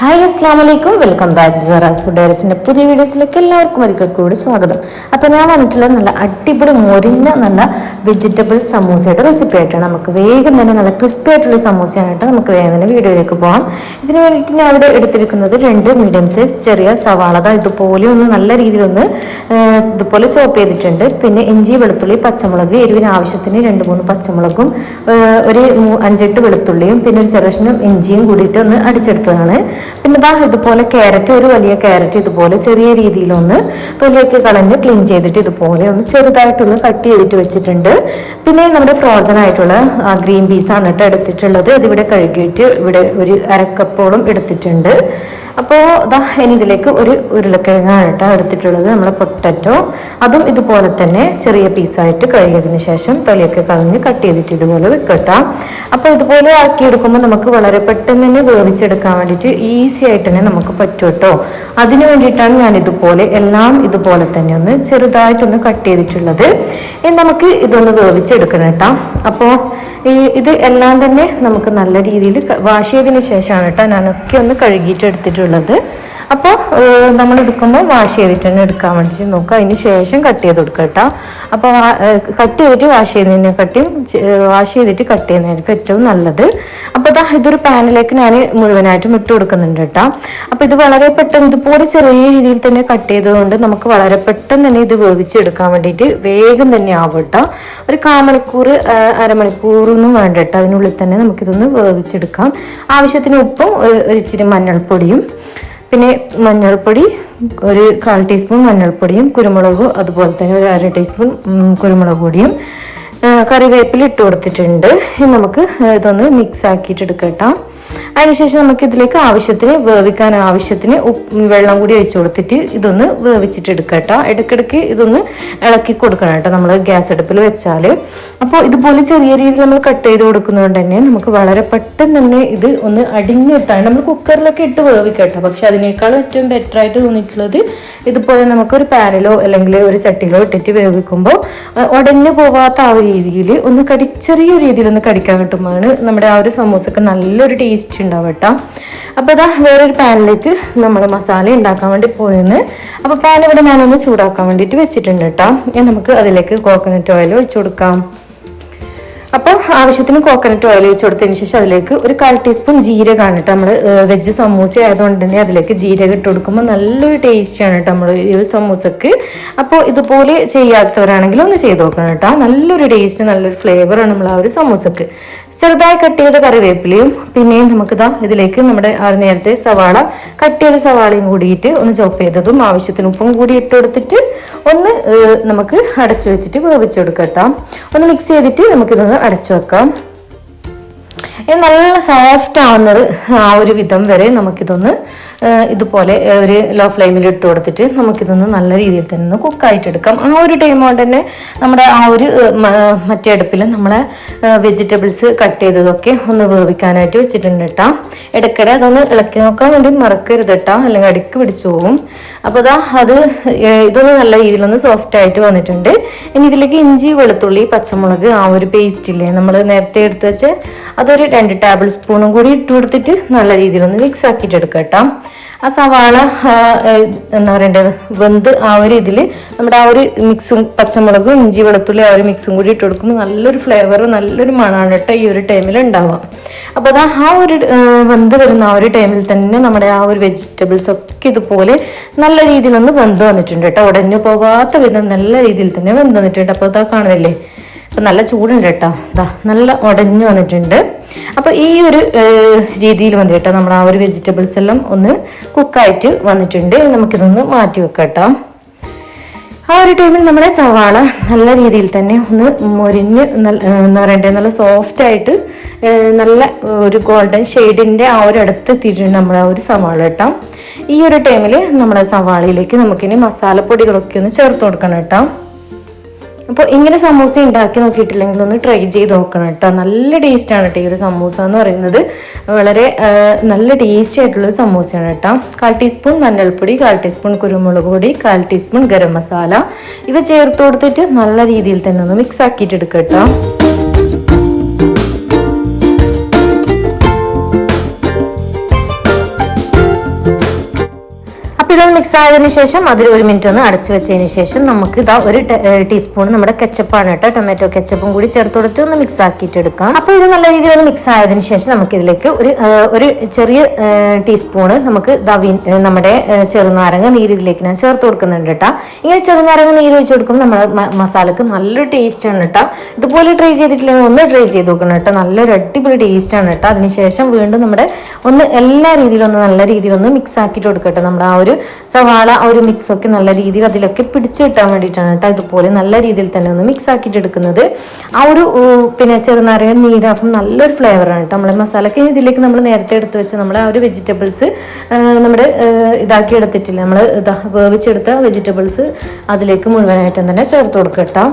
Hi അസ്സാം വലൈക്കും welcome back ജറാസ് ഫുഡ് ഡയറസിന്റെ പുതിയ വീഡിയോസിലേക്ക് എല്ലാവർക്കും ഒരിക്കൽ കൂടി സ്വാഗതം. അപ്പോൾ ഞാൻ വന്നിട്ടുള്ള നല്ല അടിപൊളി മൊരിഞ്ഞ നല്ല വെജിറ്റബിൾ സമൂസയുടെ റെസിപ്പി ആയിട്ടാണ് നമുക്ക് വേഗം തന്നെ നല്ല ക്രിസ്പി ആയിട്ടുള്ള സമൂസയായിട്ട് നമുക്ക് വേഗം തന്നെ വീഡിയോയിലേക്ക് പോകാം ഇതിന് വേണ്ടിയിട്ട് ഞാൻ ഇവിടെ എടുത്തിരിക്കുന്നത് രണ്ട് മീഡിയം സൈസ് ചെറിയ സവാളത ഇതുപോലെ ഒന്ന് നല്ല രീതിയിൽ ഒന്ന് ഇതുപോലെ ചോപ്പ് ചെയ്തിട്ടുണ്ട്. പിന്നെ ഇഞ്ചി വെളുത്തുള്ളി പച്ചമുളക് എരിവിന് ആവശ്യത്തിന് രണ്ട് മൂന്ന് പച്ചമുളകും ഒരു അഞ്ചെട്ട് വെളുത്തുള്ളിയും പിന്നെ ഒരു ചെറുഷനും ഇഞ്ചിയും കൂടിയിട്ട് ഒന്ന് അടിച്ചെടുത്തതാണ്. പിന്നെ ദാ ഇതുപോലെ ക്യാരറ്റ് ഒരു വലിയ ക്യാരറ്റ് ഇതുപോലെ ചെറിയ രീതിയിലൊന്ന് തൊലിയൊക്കെ കളഞ്ഞ് ക്ലീൻ ചെയ്തിട്ട് ഇതുപോലെ ഒന്ന് ചെറുതായിട്ടൊന്ന് കട്ട് ചെയ്തിട്ട് വെച്ചിട്ടുണ്ട്. പിന്നെ നമ്മുടെ ഫ്രോസൺ ആയിട്ടുള്ള ഗ്രീൻ പീസാണ് കേട്ടോ എടുത്തിട്ടുള്ളത്. ഇതിവിടെ കഴുകിയിട്ട് ഇവിടെ ഒരു അരക്കപ്പോളം എടുത്തിട്ടുണ്ട്. അപ്പോൾ ഇതാ ഇനി ഇതിലേക്ക് ഒരു ഉരുളക്കിഴങ്ങാണ് എടുത്തിട്ടുള്ളത് നമ്മുടെ പൊട്ടറ്റോ. അതും ഇതുപോലെ തന്നെ ചെറിയ പീസായിട്ട് കഴുകിയതിന് ശേഷം തൊലിയൊക്കെ കളഞ്ഞ് കട്ട് ചെയ്തിട്ട് ഇതുപോലെ വെക്കട്ടോ അപ്പോൾ ഇതുപോലെ ആക്കിയെടുക്കുമ്പോൾ നമുക്ക് വളരെ പെട്ടെന്ന് തന്നെ വേവിച്ചെടുക്കാൻ വേണ്ടിയിട്ട് ഈസി ആയിട്ട് തന്നെ നമുക്ക് പറ്റും കേട്ടോ. അതിനു വേണ്ടിയിട്ടാണ് ഞാൻ ഇതുപോലെ എല്ലാം ഇതുപോലെ തന്നെ ഒന്ന് ചെറുതായിട്ടൊന്ന് കട്ട് ചെയ്തിട്ടുള്ളത്. ഇനി നമുക്ക് ഇതൊന്ന് വേവിച്ചെടുക്കണം കേട്ടോ. അപ്പോൾ ഈ ഇത് എല്ലാം തന്നെ നമുക്ക് നല്ല രീതിയിൽ വാഷ് ചെയ്തതിന് ശേഷമാണ് കേട്ടോ ഞാനൊക്കെ ഒന്ന് കഴുകിയിട്ട് എടുത്തിട്ടുള്ളത്. ഉള്ളത്. അപ്പോൾ നമ്മൾ എടുക്കുമ്പോൾ വാഷ് ചെയ്തിട്ട് തന്നെ എടുക്കാൻ വേണ്ടിയിട്ട് നോക്കുക അതിന് ശേഷം കട്ട് ചെയ്ത് കൊടുക്കുക കേട്ടോ. അപ്പോൾ കട്ട് ചെയ്തിട്ട് വാഷ് ചെയ്യുന്നതിനെക്കാട്ടിയും വാഷ് ചെയ്തിട്ട് കട്ട് ചെയ്യുന്നതായിരിക്കും ഏറ്റവും നല്ലത്. അപ്പോൾ അതാ ഇതൊരു പാനിലേക്ക് ഞാൻ മുഴുവനായിട്ടും ഇട്ട് കൊടുക്കുന്നുണ്ട് കേട്ടോ. അപ്പോൾ ഇത് വളരെ പെട്ടെന്ന് ഇതുപോലെ ചെറിയ രീതിയിൽ തന്നെ കട്ട് ചെയ്തതുകൊണ്ട് നമുക്ക് വളരെ പെട്ടെന്ന് തന്നെ ഇത് വേവിച്ചെടുക്കാൻ വേണ്ടിയിട്ട് വേഗം തന്നെ ആവും കേട്ടോ. ഒരു കാമണിക്കൂർ അരമണിക്കൂറൊന്നും വേണ്ട കേട്ടോ. അതിനുള്ളിൽ തന്നെ നമുക്കിതൊന്ന് വേവിച്ചെടുക്കാം. ആവശ്യത്തിന് ഉപ്പും ഒരു ഇച്ചിരി മഞ്ഞൾപ്പൊടിയും പിന്നെ മഞ്ഞൾപ്പൊടി ഒരു കാൽ ടീസ്പൂൺ മഞ്ഞൾപ്പൊടിയും കുരുമുളകും അതുപോലെ തന്നെ ഒരു അര ടീസ്പൂൺ കുരുമുളക് പൊടിയും കറിവേപ്പില ഇട്ട് കൊടുത്തിട്ടുണ്ട്. ഇനി നമുക്ക് ഇതൊന്ന് മിക്സ് ആക്കിയിട്ട് എടുക്കട്ടോ. അതിനുശേഷം നമുക്ക് ഇതിലേക്ക് ആവശ്യത്തിന് വേവിക്കാൻ ആവശ്യത്തിന് വെള്ളം കൂടി ഒഴിച്ചു കൊടുത്തിട്ട് ഇതൊന്ന് വേവിച്ചിട്ട് എടുക്കട്ടോ. ഇടയ്ക്കിടയ്ക്ക് ഇതൊന്ന് ഇളക്കി കൊടുക്കണം കേട്ടോ നമ്മൾ ഗ്യാസ് അടുപ്പിൽ വെച്ചാൽ അപ്പോൾ ഇതുപോലെ ചെറിയ രീതിയിൽ നമ്മൾ കട്ട് ചെയ്ത് കൊടുക്കുന്നതുകൊണ്ട് തന്നെ നമുക്ക് വളരെ പെട്ടെന്ന് തന്നെ ഇത് ഒന്ന് അടിഞ്ഞു കിട്ടാൻ നമ്മൾ കുക്കറിലൊക്കെ ഇട്ട് വേവിക്കട്ടോ. പക്ഷെ അതിനേക്കാൾ ഏറ്റവും ബെറ്റർ ആയിട്ട് തോന്നിയിട്ടുള്ളത് ഇതുപോലെ നമുക്കൊരു പാനിലോ അല്ലെങ്കിൽ ഒരു ചട്ടിയിലോ ഇട്ടിട്ട് വേവിക്കുമ്പോൾ ഉടഞ്ഞു പോവാത്ത ആ ഒരു രീതിയിൽ ഒന്ന് കടി ചെറിയ രീതിയിൽ ഒന്ന് കടിക്കാൻ കിട്ടുമ്പോഴാണ് നമ്മുടെ ആ ഒരു സമൂസക്ക് നല്ലൊരു ടേസ്റ്റ് ഉണ്ടാവും കേട്ടോ. അപ്പോൾ അതാ വേറൊരു പാനിലേക്ക് നമ്മൾ മസാല ഉണ്ടാക്കാൻ വേണ്ടി പോയെന്ന്. അപ്പോൾ പാൻ ഇവിടെ ഞാനൊന്ന് ചൂടാക്കാൻ വേണ്ടിയിട്ട് വെച്ചിട്ടുണ്ട് കേട്ടോ. നമുക്ക് അതിലേക്ക് കോക്കനട്ട് ഓയിൽ ഒഴിച്ചു കൊടുക്കാം. അപ്പോൾ ആവശ്യത്തിന് കോക്കനട്ട് ഓയിൽ ഒഴിച്ച് കൊടുത്തതിന് ശേഷം അതിലേക്ക് ഒരു കാൽ ടീസ്പൂൺ ജീരകമാണ് കേട്ടോ നമ്മൾ വെജ് സമൂസ ആയതുകൊണ്ട് തന്നെ അതിലേക്ക് ജീരകം ഇട്ട് കൊടുക്കുമ്പോൾ നല്ലൊരു ടേസ്റ്റാണ് കേട്ടോ നമ്മൾ ഈ ഒരു സമൂസക്ക്. അപ്പോൾ ഇതുപോലെ ചെയ്യാത്തവരാണെങ്കിൽ ഒന്ന് ചെയ്ത് നോക്കണം കേട്ടോ. നല്ലൊരു ടേസ്റ്റ് നല്ലൊരു ഫ്ലേവറാണ് നമ്മൾ ആ ഒരു സമൂസക്ക്. ചെറുതായി കട്ട് ചെയ്ത കറിവേപ്പിലയും പിന്നെയും നമുക്കിതാ ഇതിലേക്ക് നമ്മുടെ നേരത്തെ സവാള കട്ട് ചെയ്ത സവാളയും കൂടിയിട്ട് ഒന്ന് ചോപ്പ് ചെയ്തതും ആവശ്യത്തിന് ഉപ്പും കൂടി ഇട്ട് കൊടുത്തിട്ട് ഒന്ന് നമുക്ക് അടച്ചു വെച്ചിട്ട് കേട്ടോ ഒന്ന് മിക്സ് ചെയ്തിട്ട് നമുക്കിതൊന്ന് അടച്ചു വെക്കാം. നല്ല സോഫ്റ്റ് ആവുന്നത് ആ ഒരു വിധം വരെ നമുക്കിതൊന്ന് ഇതുപോലെ ഒരു ലോ ഫ്ലെയിമിൽ ഇട്ട് കൊടുത്തിട്ട് നമുക്കിതൊന്ന് നല്ല രീതിയിൽ തന്നെ ഒന്ന് കുക്കായിട്ട് എടുക്കാം ആ ഒരു ടൈം കൊണ്ട് തന്നെ നമ്മുടെ ആ ഒരു മറ്റേ അടുപ്പിൽ നമ്മളെ വെജിറ്റബിൾസ് കട്ട് ചെയ്തതൊക്കെ ഒന്ന് വേവിക്കാനായിട്ട് വെച്ചിട്ടുണ്ട് കേട്ടോ ഇടയ്ക്കിടെ അതൊന്ന് ഇളക്കി നോക്കാൻ വേണ്ടി മറക്കരുത് കേട്ടോ അല്ലെങ്കിൽ അടുക്ക് പിടിച്ചു പോകും അപ്പോൾ അതാ അത് ഇതൊന്ന് നല്ല രീതിയിലൊന്ന് സോഫ്റ്റ് ആയിട്ട് വന്നിട്ടുണ്ട്. ഇനി ഇതിലേക്ക് ഇഞ്ചി വെളുത്തുള്ളി പച്ചമുളക് ആ ഒരു പേസ്റ്റ് ഇല്ലേ നമ്മൾ നേരത്തെ എടുത്ത് വെച്ച് അതൊരു രണ്ട് ടേബിൾ സ്പൂണും കൂടി ഇട്ട് കൊടുത്തിട്ട് നല്ല രീതിയിലൊന്ന് മിക്സ് ആക്കിയിട്ട് എടുക്കാം കേട്ടോ. ആ സവാള എന്താ പറയണ്ടത് വെന്ത് ആ ഒരു ഇതിൽ നമ്മുടെ ആ ഒരു മിക്സും പച്ചമുളകും ഇഞ്ചി വെളുത്തുള്ളി ആ ഒരു മിക്സും കൂടി ഇട്ട് കൊടുക്കുമ്പോൾ നല്ലൊരു ഫ്ലേവർ നല്ലൊരു മണമാണ് കേട്ടോ ഈ ഒരു ടൈമിൽ ഉണ്ടാവുക. അപ്പോൾ അതാ ആ ഒരു വെന്ത് വരുന്ന ആ ഒരു ടൈമിൽ തന്നെ നമ്മുടെ ആ ഒരു വെജിറ്റബിൾസ് ഒക്കെ ഇതുപോലെ നല്ല രീതിയിലൊന്ന് വെന്ത് വന്നിട്ടുണ്ട് കേട്ടോ. ഉടഞ്ഞു പോകാത്ത വിധം നല്ല രീതിയിൽ തന്നെ വെന്ത് വന്നിട്ടുണ്ട്. അപ്പോൾ അതാ കാണുന്നില്ലേ? അപ്പം നല്ല ചൂടുണ്ട് കേട്ടോ. ഇതാ നല്ല ഉടഞ്ഞു വന്നിട്ടുണ്ട്. അപ്പോൾ ഈ ഒരു രീതിയിൽ മതി കേട്ടോ. നമ്മൾ ആ ഒരു വെജിറ്റബിൾസ് എല്ലാം ഒന്ന് കുക്കായിട്ട് വന്നിട്ടുണ്ട്. നമുക്കിതൊന്ന് മാറ്റി വെക്കാം കേട്ടോ ആ ഒരു ടൈമിൽ നമ്മുടെ സവാള നല്ല രീതിയിൽ തന്നെ ഒന്ന് മൊരിഞ്ഞ് എന്താ പറയണ്ടേ നല്ല സോഫ്റ്റ് ആയിട്ട് നല്ല ഒരു ഗോൾഡൻ ഷെയ്ഡിന്റെ ആ ഒരു അടുത്ത് എത്തിയിട്ടുണ്ട് നമ്മുടെ ആ ഒരു സവാള കേട്ടോ. ഈ ഒരു ടൈമിൽ നമ്മുടെ സവാളയിലേക്ക് നമുക്കിനി മസാലപ്പൊടികളൊക്കെ ഒന്ന് ചേർത്ത് കൊടുക്കണം കേട്ടോ. അപ്പോൾ ഇങ്ങനെ സമൂസ ഉണ്ടാക്കി നോക്കിയിട്ടില്ലെങ്കിൽ ഒന്ന് ട്രൈ ചെയ്ത് നോക്കണം കേട്ടോ. നല്ല ടേസ്റ്റാണ് കേട്ടോ ഈ ഒരു സമൂസ എന്ന് പറയുന്നത്. വളരെ നല്ല ടേസ്റ്റി ആയിട്ടുള്ള സമൂസയാണ് കേട്ടോ. കാൽ ടീസ്പൂൺ മഞ്ഞൾപ്പൊടി കാൽ ടീസ്പൂൺ കുരുമുളക് പൊടി കാൽ ടീസ്പൂൺ ഗരം മസാല. ഇവ ചേർത്ത് കൊടുത്തിട്ട് നല്ല രീതിയിൽ തന്നെ ഒന്ന് മിക്സ് ആക്കിയിട്ട് എടുക്കാം കേട്ടോ. ഇതിലൊന്ന് മിക്സ് ആയതിന് ശേഷം അതിൽ ഒരു മിനിറ്റ് ഒന്ന് അടച്ചു വെച്ചതിന് ശേഷം നമുക്ക് ഇതാ ഒരു ടീസ്പൂൺ നമ്മുടെ കെച്ചപ്പാണ് കേട്ടോ. ടൊമാറ്റോ കെച്ചപ്പും കൂടി ചേർത്ത് കൊടുത്ത് ഒന്ന് മിക്സ് ആക്കിയിട്ട് എടുക്കാം. അപ്പോൾ ഇത് നല്ല രീതിയിൽ ഒന്ന് മിക്സ് ആയതിനു ശേഷം നമുക്ക് ഇതിലേക്ക് ഒരു ഒരു ചെറിയ ടീസ്പൂണ് നമുക്ക് നമ്മുടെ ചെറുനാരങ്ങ നീര് ഇതിലേക്ക് ഞാൻ ചേർത്ത് കൊടുക്കുന്നുണ്ട് കേട്ടോ. ഇങ്ങനെ ചെറുനാരങ്ങ നീര് വെച്ച് കൊടുക്കുമ്പോൾ നമ്മുടെ മസാലക്ക് നല്ലൊരു ടേസ്റ്റ് ആണ് കേട്ടോ. ഇതുപോലെ ട്രൈ ചെയ്തിട്ടില്ലെങ്കിൽ ഒന്ന് ട്രൈ ചെയ്ത് നോക്കണം കേട്ടോ. നല്ലൊരു അടിപൊളി ടേസ്റ്റ് ആണ് കേട്ടോ. അതിനുശേഷം വീണ്ടും നമ്മുടെ ഒന്ന് എല്ലാ രീതിയിലും ഒന്ന് നല്ല രീതിയിലൊന്ന് മിക്സ് ആക്കിയിട്ട് കൊടുക്കട്ടെ. നമ്മുടെ ആ ഒരു സവാള ഒരു മിക്സ് ഒക്കെ നല്ല രീതിയിൽ അതിലൊക്കെ പിടിച്ചു കിട്ടാൻ വേണ്ടിയിട്ടാണ് കേട്ടോ ഇതുപോലെ നല്ല രീതിയിൽ തന്നെ ഒന്ന് മിക്സ് ആക്കിയിട്ട് എടുക്കുന്നത്. ആ ഒരു പിന്നെ ചെറുനാരങ്ങ നീരാക്കും നല്ലൊരു ഫ്ലേവറാണ് കേട്ടോ. നമ്മളെ മസാലയ്ക്ക് ഇതിലേക്ക് നമ്മൾ നേരത്തെ എടുത്ത് വെച്ച് നമ്മുടെ ആ ഒരു വെജിറ്റബിൾസ് നമ്മുടെ ഇതാക്കി എടുത്തിട്ടില്ല? നമ്മൾ വേവിച്ചെടുത്ത വെജിറ്റബിൾസ് അതിലേക്ക് മുഴുവനായിട്ടും തന്നെ ചേർത്ത് കൊടുക്കുക കേട്ടോ.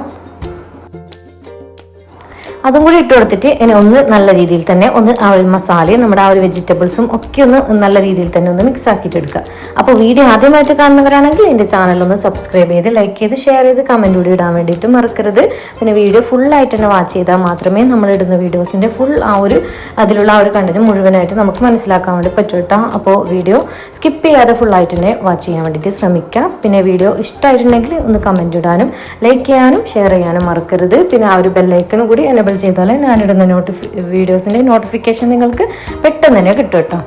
അതും കൂടി ഇട്ട് കൊടുത്തിട്ട് ഇനി ഒന്ന് നല്ല രീതിയിൽ തന്നെ ഒന്ന് ആ ഒരു മസാലയും നമ്മുടെ ആ ഒരു വെജിറ്റബിൾസും ഒക്കെ ഒന്ന് നല്ല രീതിയിൽ തന്നെ ഒന്ന് മിക്സ് ആക്കിയിട്ട് എടുക്കുക. അപ്പോൾ വീഡിയോ ആദ്യമായിട്ട് കാണുന്നവരാണെങ്കിൽ എന്റെ ചാനൽ ഒന്ന് സബ്സ്ക്രൈബ് ചെയ്ത് ലൈക്ക് ചെയ്ത് ഷെയർ ചെയ്ത് കമന്റ് കൂടി ഇടാൻ വേണ്ടിയിട്ട് മറക്കരുത്. പിന്നെ വീഡിയോ ഫുള്ളായിട്ട് തന്നെ വാച്ച് ചെയ്താൽ മാത്രമേ നമ്മൾ ഇടുന്ന വീഡിയോസിന്റെ ഫുൾ ആ ഒരു അതിലുള്ള ആ ഒരു കണ്ടന്റ് മുഴുവനായിട്ട് നമുക്ക് മനസ്സിലാക്കാൻ വേണ്ടി പറ്റും കേട്ടോ അപ്പോൾ വീഡിയോ സ്കിപ്പ് ചെയ്യാതെ ഫുള്ളായിട്ട് തന്നെ വാച്ച് ചെയ്യാൻ വേണ്ടിയിട്ട് ശ്രമിക്കാം. പിന്നെ വീഡിയോ ഇഷ്ടമായിട്ടുണ്ടെങ്കിൽ ഒന്ന് കമന്റ് ഇടാനും ലൈക്ക് ചെയ്യാനും ഷെയർ ചെയ്യാനും മറക്കരുത്. പിന്നെ ആ ഒരു ബെല്ലൈക്കൺ കൂടി എനബിൾ ചെയ്താൽ ഞാനിടുന്ന നോട്ടിഫി വീഡിയോസിന്റെ നോട്ടിഫിക്കേഷൻ നിങ്ങൾക്ക് പെട്ടെന്ന് തന്നെ കിട്ടും കേട്ടോ.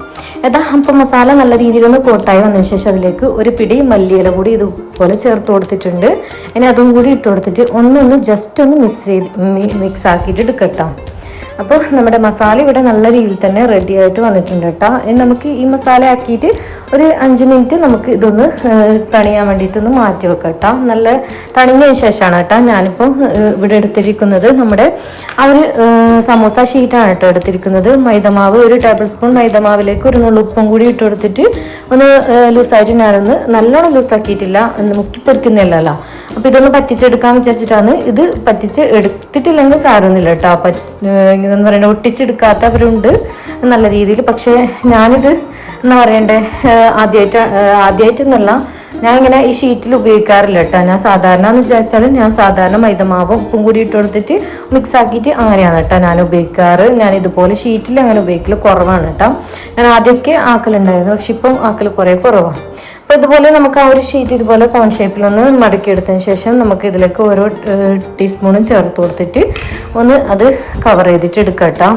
ഏതാ അപ്പം മസാല നല്ല രീതിയിലൊന്ന് കോട്ടായി വന്നതിന് ശേഷം അതിലേക്ക് ഒരു പിടി മല്ലിയില കൂടി ഇതുപോലെ ചേർത്ത് കൊടുത്തിട്ടുണ്ട്. ഇനി അതും കൂടി ഇട്ട് കൊടുത്തിട്ട് ഒന്നൊന്ന് ജസ്റ്റ് ഒന്ന് മിക്സ് ചെയ്ത് മിക്സ് ആക്കിയിട്ട് എടുക്കട്ടോ അപ്പോൾ നമ്മുടെ മസാല ഇവിടെ നല്ല രീതിയിൽ തന്നെ റെഡി ആയിട്ട് വന്നിട്ടുണ്ട് കേട്ടോ. ഇനി നമുക്ക് ഈ മസാല ആക്കിയിട്ട് ഒരു അഞ്ച് മിനിറ്റ് നമുക്ക് ഇതൊന്ന് തണിയാൻ വേണ്ടിയിട്ടൊന്ന് മാറ്റി വെക്കാം കേട്ടോ. നല്ല തണിഞ്ഞതിന് ശേഷമാണ് കേട്ടോ ഞാനിപ്പോൾ ഇവിടെ എടുത്തിരിക്കുന്നത് നമ്മുടെ ആ ഒരു സമോസ ഷീറ്റാണ് കേട്ടോ എടുത്തിരിക്കുന്നത്. മൈദമാവ് ഒരു ടേബിൾ സ്പൂൺ മൈദമാവിലേക്ക് ഒരു നുള്ളു ഉപ്പും കൂടി ഇട്ട് കൊടുത്തിട്ട് ഒന്ന് ലൂസായിട്ട് ഞാനൊന്ന് നല്ലോണം ലൂസാക്കിയിട്ടില്ല മുക്കി പൊരിക്കുന്നില്ലല്ലോ അപ്പോൾ ഇതൊന്ന് പറ്റിച്ചെടുക്കാൻ വിചാരിച്ചിട്ടാണ് ഇത് പറ്റിച്ച് എടുത്തിട്ടില്ലെങ്കിൽ സാരമൊന്നുമില്ല കേട്ടോ. ഇങ്ങനെ പറയുന്നത് ഒട്ടിച്ചെടുക്കാത്തവരുണ്ട് നല്ല രീതിയിൽ. പക്ഷേ ഞാനിത് എന്താ പറയണ്ടേ ആദ്യമായിട്ട് ആദ്യമായിട്ടൊന്നുമല്ല ഞാൻ ഇങ്ങനെ ഈ ഷീറ്റിൽ ഉപയോഗിക്കാറില്ല കേട്ടോ. ഞാൻ സാധാരണ എന്ന് വിചാരിച്ചാൽ ഞാൻ സാധാരണ മൈദമാവും ഉപ്പും കൂടി ഇട്ട് കൊടുത്തിട്ട് മിക്സ് ആക്കിയിട്ട് അങ്ങനെയാണ് കേട്ടോ ഞാൻ ഉപയോഗിക്കാറ്. ഞാൻ ഇതുപോലെ ഷീറ്റിൽ അങ്ങനെ ഉപയോഗിക്കൽ കുറവാണ് കേട്ടോ. ഞാൻ ആദ്യമൊക്കെ ആക്കലുണ്ടായിരുന്നു പക്ഷെ ഇപ്പം ആക്കൽ കുറേ കുറവാണ്. അപ്പോൾ ഇതുപോലെ നമുക്ക് ആ ഒരു ഷീറ്റ് ഇതുപോലെ കോൺ ഷേപ്പിലൊന്ന് മടക്കിയെടുത്തതിന് ശേഷം നമുക്ക് ഇതിലേക്ക് ഓരോ ടീസ്പൂണും ചേർത്ത് കൊടുത്തിട്ട് ഒന്ന് അത് കവർ ചെയ്തിട്ട് എടുക്കാം കേട്ടോ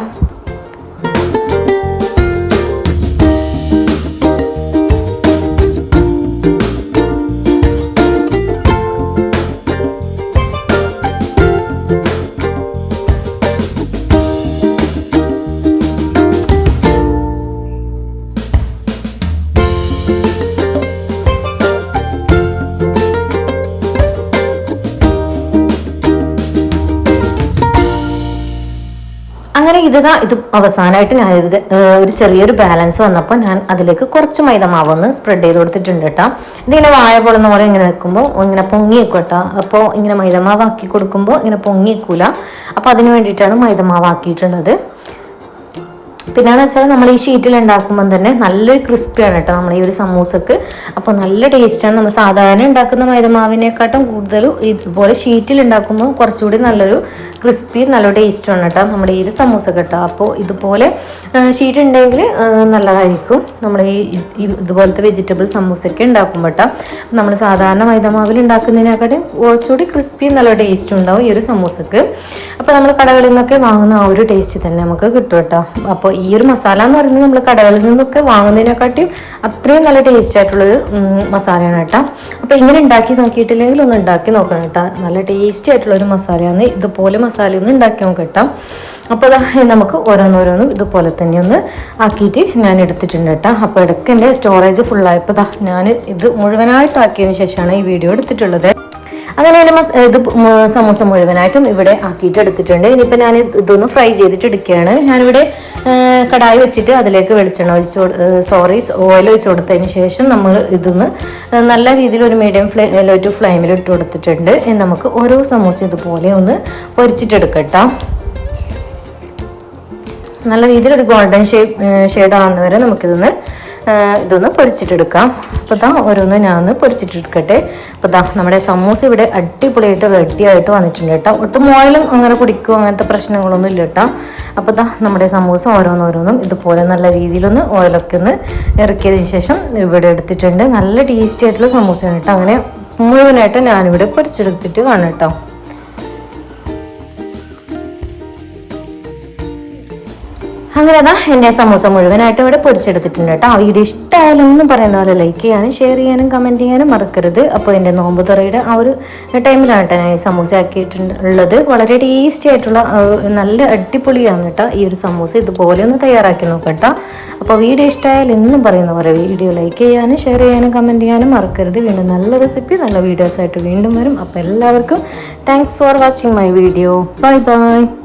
അങ്ങനെ ഇതാ ഇത് അവസാനമായിട്ട് ഞാൻ ഇത് ഒരു ചെറിയൊരു ബാലൻസ് വന്നപ്പോൾ ഞാൻ അതിലേക്ക് കുറച്ച് മൈദമാവ് ഒന്ന് സ്പ്രെഡ് ചെയ്ത് കൊടുത്തിട്ടുണ്ട് കേട്ടോ ഇതിങ്ങനെ വാഴ പൊളുന്ന പോലെ ഇങ്ങനെ വെക്കുമ്പോൾ ഇങ്ങനെ പൊങ്ങി വെക്കും കേട്ടോ അപ്പോൾ ഇങ്ങനെ മൈദ മാവാക്കി കൊടുക്കുമ്പോൾ ഇങ്ങനെ പൊങ്ങി വെക്കൂല അപ്പോൾ അതിന് വേണ്ടിയിട്ടാണ് മൈദ ആക്കിയിട്ടുള്ളത് പിന്നെന്ന് വെച്ചാൽ നമ്മൾ ഈ ഷീറ്റിൽ ഉണ്ടാക്കുമ്പോൾ തന്നെ നല്ലൊരു ക്രിസ്പിയാണ് കേട്ടോ നമ്മൾ ഈ ഒരു സമൂസക്ക്. അപ്പോൾ നല്ല ടേസ്റ്റാണ് നമ്മൾ സാധാരണ ഉണ്ടാക്കുന്ന മൈദമാവിനെക്കാട്ടും കൂടുതൽ ഇതുപോലെ ഷീറ്റിൽ ഉണ്ടാക്കുമ്പോൾ കുറച്ചുകൂടി നല്ലൊരു ക്രിസ്പി നല്ല ടേസ്റ്റുമാണ് കേട്ടോ നമ്മുടെ ഈ ഒരു സമൂസ കേട്ടോ. അപ്പോൾ ഇതുപോലെ ഷീറ്റ് ഉണ്ടെങ്കിൽ നല്ലതായിരിക്കും. നമ്മൾ ഈ ഈ ഇതുപോലത്തെ വെജിറ്റബിൾ സമൂസയൊക്കെ ഉണ്ടാക്കുമ്പോൾ കേട്ടോ. നമ്മൾ സാധാരണ മൈദമാവിൽ ഉണ്ടാക്കുന്നതിനെക്കാട്ടും കുറച്ചുകൂടി ക്രിസ്പി നല്ല ടേസ്റ്റ് ഉണ്ടാവും ഈ ഒരു സമൂസക്ക്. അപ്പോൾ നമ്മൾ കടകളിൽ നിന്നൊക്കെ വാങ്ങുന്ന ആ ഒരു ടേസ്റ്റ് തന്നെ നമുക്ക് കിട്ടും കേട്ടോ. അപ്പോൾ ഈ ഒരു മസാല എന്ന് പറയുന്നത് നമ്മൾ കടകളിൽ നിന്നൊക്കെ വാങ്ങുന്നതിനെക്കാട്ടിയും അത്രയും നല്ല ടേസ്റ്റ് ആയിട്ടുള്ളൊരു മസാലയാണ് കേട്ടോ. അപ്പോൾ ഇങ്ങനെ ഉണ്ടാക്കി നോക്കിയിട്ടില്ലെങ്കിൽ ഒന്ന് ഉണ്ടാക്കി നോക്കണം കേട്ടോ. നല്ല ടേസ്റ്റി ആയിട്ടുള്ള ഒരു മസാലയാണ്. ഇതുപോലെ മസാല ഒന്ന് ഉണ്ടാക്കി നോക്കാം കേട്ടോ. അപ്പോൾ നമുക്ക് ഓരോന്നോരോന്നും ഇതുപോലെ തന്നെ ഒന്ന് ആക്കിയിട്ട് ഞാൻ എടുത്തിട്ടുണ്ട് കേട്ടോ. അപ്പോൾ ഇടയ്ക്ക് എന്റെ സ്റ്റോറേജ് ഫുള്ളായപ്പോൾ ഞാൻ ഇത് മുഴുവനായിട്ട് ആക്കിയതിന് ശേഷമാണ് ഈ വീഡിയോ എടുത്തിട്ടുള്ളത്. അങ്ങനെ ഒരു മസ് ഇത് സമൂസ മുഴുവനായിട്ടും ഇവിടെ ആക്കിയിട്ട് എടുത്തിട്ടുണ്ട്. ഇനിയിപ്പോൾ ഞാൻ ഇതൊന്ന് ഫ്രൈ ചെയ്തിട്ട് എടുക്കുകയാണ്. ഞാനിവിടെ കടായി വെച്ചിട്ട് അതിലേക്ക് വെളിച്ചെണ്ണ ഒഴിച്ച് സോറി ഓയിൽ ഒഴിച്ച് കൊടുത്തതിന് ശേഷം നമ്മൾ ഇതൊന്ന് നല്ല രീതിയിൽ ഒരു മീഡിയം ലോ ടു ഫ്ലെയിമിൽ ഇട്ട് കൊടുത്തിട്ടുണ്ട്. നമുക്ക് ഓരോ സമൂസ ഇതുപോലെ ഒന്ന് പൊരിച്ചിട്ടെടുക്കട്ടോ നല്ല രീതിയിൽ ഒരു ഗോൾഡൻ ഷേപ്പ് ഷെയ്ഡ് ആവുന്നവരെ നമുക്കിതൊന്ന് ഇതൊന്ന് പൊരിച്ചിട്ടെടുക്കാം. അപ്പോൾ ഇതാ ഓരോന്ന് ഞാൻ ഒന്ന് പൊരിച്ചിട്ടെടുക്കട്ടെ. അപ്പോൾ ഇതാ നമ്മുടെ സമൂസ ഇവിടെ അടിപൊളിയായിട്ട് റെഡി ആയിട്ട് വന്നിട്ടുണ്ട് കേട്ടോ. ഒട്ടും ഓയിലും അങ്ങനെ കുടിക്കും അങ്ങനത്തെ പ്രശ്നങ്ങളൊന്നും ഇല്ല കേട്ടോ. അപ്പോൾ ഇതാ നമ്മുടെ സമൂസ ഓരോന്നോരോന്നും ഇതുപോലെ നല്ല രീതിയിലൊന്ന് ഓയിലൊക്കെ ഒന്ന് ഇറക്കിയതിന് ശേഷം ഇവിടെ എടുത്തിട്ടുണ്ട്. നല്ല ടേസ്റ്റി ആയിട്ടുള്ള സമൂസയാണ് കേട്ടോ. അങ്ങനെ മുഴുവനായിട്ട് ഞാനിവിടെ പൊരിച്ചെടുത്തിട്ട് കാണാം കേട്ടോ. അങ്ങനെ അതാ എന്റെ സമൂസ മുഴുവനായിട്ട് ഇവിടെ പൊരിച്ചെടുത്തിട്ടുണ്ട് കേട്ടോ. വീഡിയോ ഇഷ്ടമായാലും ഒന്നും പറയുന്ന പോലെ ലൈക്ക് ചെയ്യാനും ഷെയർ ചെയ്യാനും കമന്റ് ചെയ്യാനും മറക്കരുത്. അപ്പോൾ എന്റെ നോമ്പ് തുറയുടെ ആ ഒരു ടൈമിലാണ് കേട്ടോ ഞാൻ ഈ സമൂസ ആക്കിയിട്ടുള്ളത് വളരെ ടേസ്റ്റി ആയിട്ടുള്ള നല്ല അടിപൊളിയാണ് കേട്ടോ ഈ ഒരു സമൂസ. ഇതുപോലെ ഒന്ന് തയ്യാറാക്കി നോക്കട്ടോ കേട്ടോ. അപ്പോൾ വീഡിയോ ഇഷ്ടമായാലും എന്നും പറയുന്ന പോലെ വീഡിയോ ലൈക്ക് ചെയ്യാനും ഷെയർ ചെയ്യാനും കമന്റ് ചെയ്യാനും മറക്കരുത്. വീണ്ടും നല്ല റെസിപ്പി നല്ല വീഡിയോസ് ആയിട്ട് വീണ്ടും വരും. അപ്പോൾ എല്ലാവർക്കും thanks for watching my video bye bye